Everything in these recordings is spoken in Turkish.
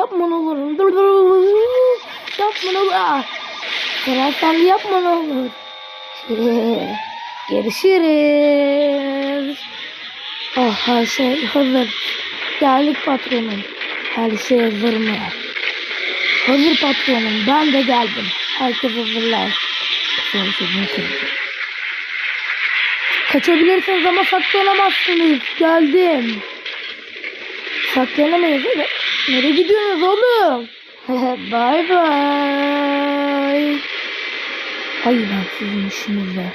yapma ne olur. Dur dur. Yapma ne olur. Sen yapma ne olur. Görüşürüz. Oh her şey hazır. Geldik patronum. Her şey hazır mı? Hazır patronum. Ben de geldim. Herkes hazırlar. Kaçabilirsiniz ama saklanamazsınız. Geldim. Saklanamayız. öyle. Nereye gidiyorsunuz oğlum? bye bye. Ay ben sizin işinizde.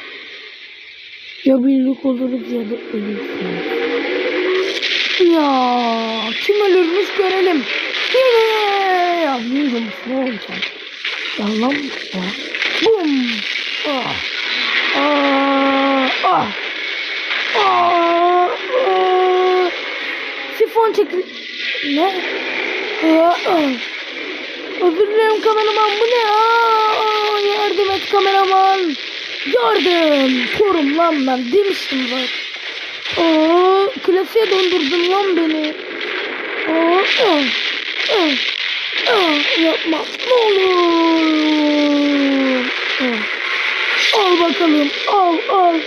Ya birlik oluruz ya da ölürsünüz. Ya kim ölürmüş görelim. Ya bilmiyorum ne olacak. Yalan ya. Bum. Ah. Ah. Ah. Ah. Ah. Sifon çekil. Ne? Özür dilerim kameraman bu ne? Aa, yardım et kameraman. Yardım. Korum lan ben demiştim bak. Aa, klasiğe döndürdün lan beni. Aa, ah, ah, ah, yapma. Ne olur. Ah. Al bakalım. Al al.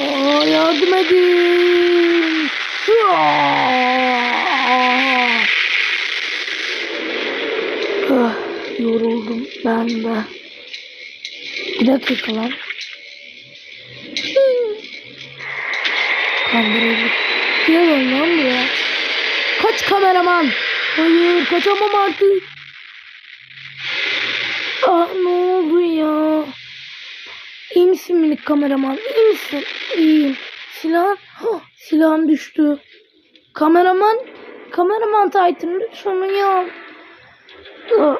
Aa, yardım edin. Ah. Ah, yoruldum ben de. Bir dakika lan. Kandırıldık. Gelin lan buraya. Kaç kameraman. Hayır kaçamam artık. Ah ne oldu ya? İyi misin minik kameraman? İyi misin? İyiyim. Silah, Hah, silahım düştü. Kameraman, kameraman Titan lütfen uyan. Ah,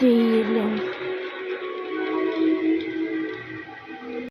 değil.